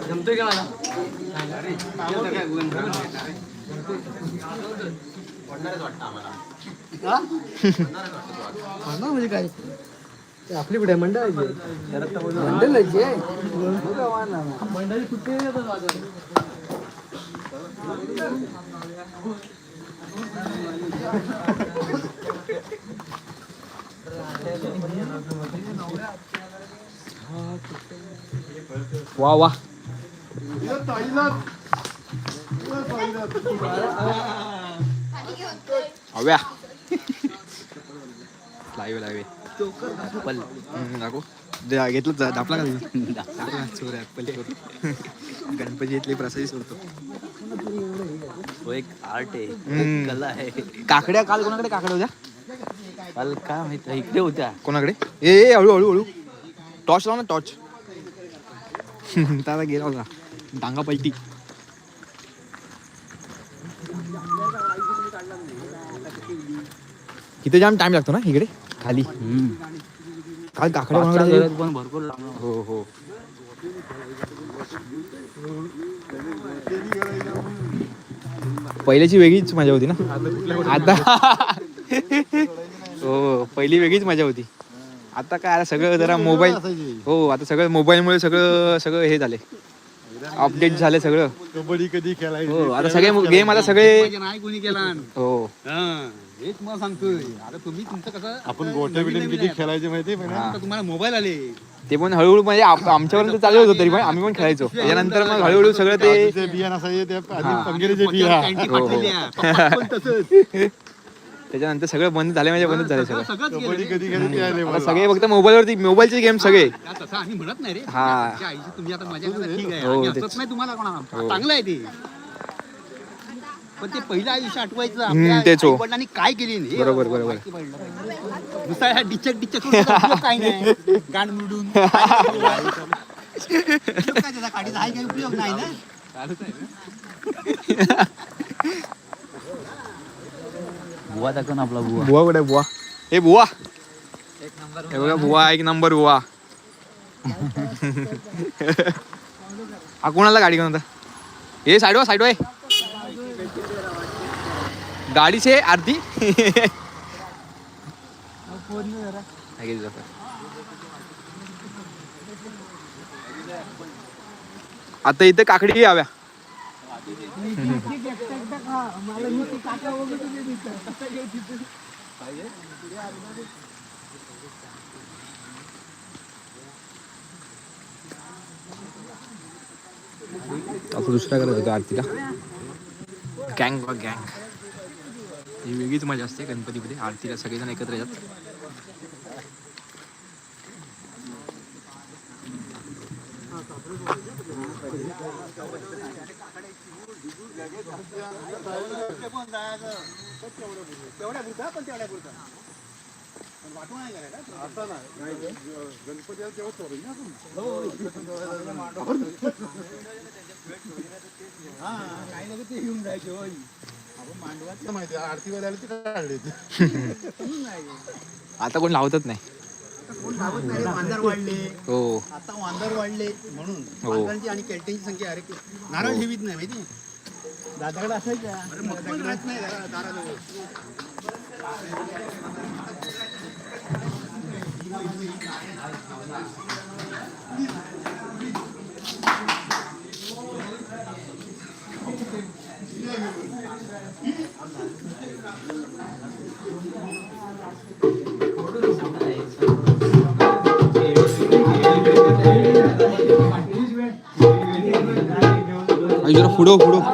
जमतोय का मला म्हणजे काय ते आपली कुठे मंडळाची मंडळाची आहे मंडळी कुठे वा वा. हव्या. लाईव्ह लाईव्ह ऍपल दाखव. घेतलं दापला का चोर गणपती इथली प्रसादी सोडतो. तो एक आर्ट आहे. कला आहे. काकड्या काल कोणाकडे काकड्या होत्या? काल काय माहीत इकडे होत्या. कोणाकडे? ए ए, हळू हळू हळू. टॉर्च लाव ना टॉर्च त्याला गेला होता. डांगा पलटी. इथे जाम टाइम लागतो ना इकडे? खाली. काल काकडे पण भरपूर हो हो. पहिल्याची वेगळीच मजा होती ना? आता हो पहिली वेगळीच मजा होती. आता काय आता सगळं जरा मोबाईल हो आता सगळं मोबाईलमुळे सगळं सगळं हे झाले अपडेट झाले सगळं. कबड्डी कधी खेळायची? हो आता सगळे गेम आता सगळे नाही कोणी केला. हो. हेच मला सांगतोय आता तुम्ही तुमचं कसं आपण गोट्या बिट्या किती खेळायचे माहिती आता तुम्हाला मोबाईल आले ते पण हळूहळू म्हणजे आप- आमच्यापर्यंत चालू होतं तरी पण आम्ही पण खेळायचो त्याच्यानंतर मग हळूहळू सगळं ते आधी पंगेरीचे बिया हो, हो. पाठवल्या. पप्पा पण तसंच. त्याच्यानंतर सगळं बंद झाले म्हणजे बंदच झाले सगळं सगळंच कबड्डी गेलं कधी आता. सगळे फक्त मोबाईलवरती मोबाईलचे गेम सगळे त्या तसं आम्ही म्हणत नाही रे हा. आईची तुम्ही आता मजा करा ठीक आहे हो, आम्ही तेच. हसत नाही तुम्हाला कोणा. चांगलं आहे ते पण ते पहिलं आयुष्य आठवायचं आपल्या तेच हो. आईवडिलांनी काय केली बरोबर, बरोबर. माहिती पडलं पाहिजे. नुसता ह्या डिचक डिचक करून त्याचा उपयोग काही नाही. गाण मिळून. काय त्याचा काडीचा आहे काही उपयोग नाही ना? बुवा दाखव ना आपला बुवा. बुवा कुठे बुवा? हे बुवा. हे बघा बुवा एक नंबर बुवा. हा कोणाला गाडी घेऊन होता हे साईड वा साईड वाय गाडी छे आरती घे जा. आता इथे काकडी याव्या दुसरा करत होतो आरतीला. गँग बघ गँग ही वेगळीच मजा असते गणपतीमध्ये आरतीला सगळेजण एकत्र येतात. गणपती माहिती आहे, आरती वाल्याला ती काढली आता कोण लावतच नाही. कोण नाही रे, वांदर वाढले हो. आता वांदर वाढले म्हणून हो. वांदरांची आणि केलट्यांची संख्या अरे नारळ ठेवीत नाही माहिती दादाकडे असायच्या राहत नाही दारा- दाराजवळ 부러워 부러워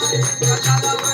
Thank you.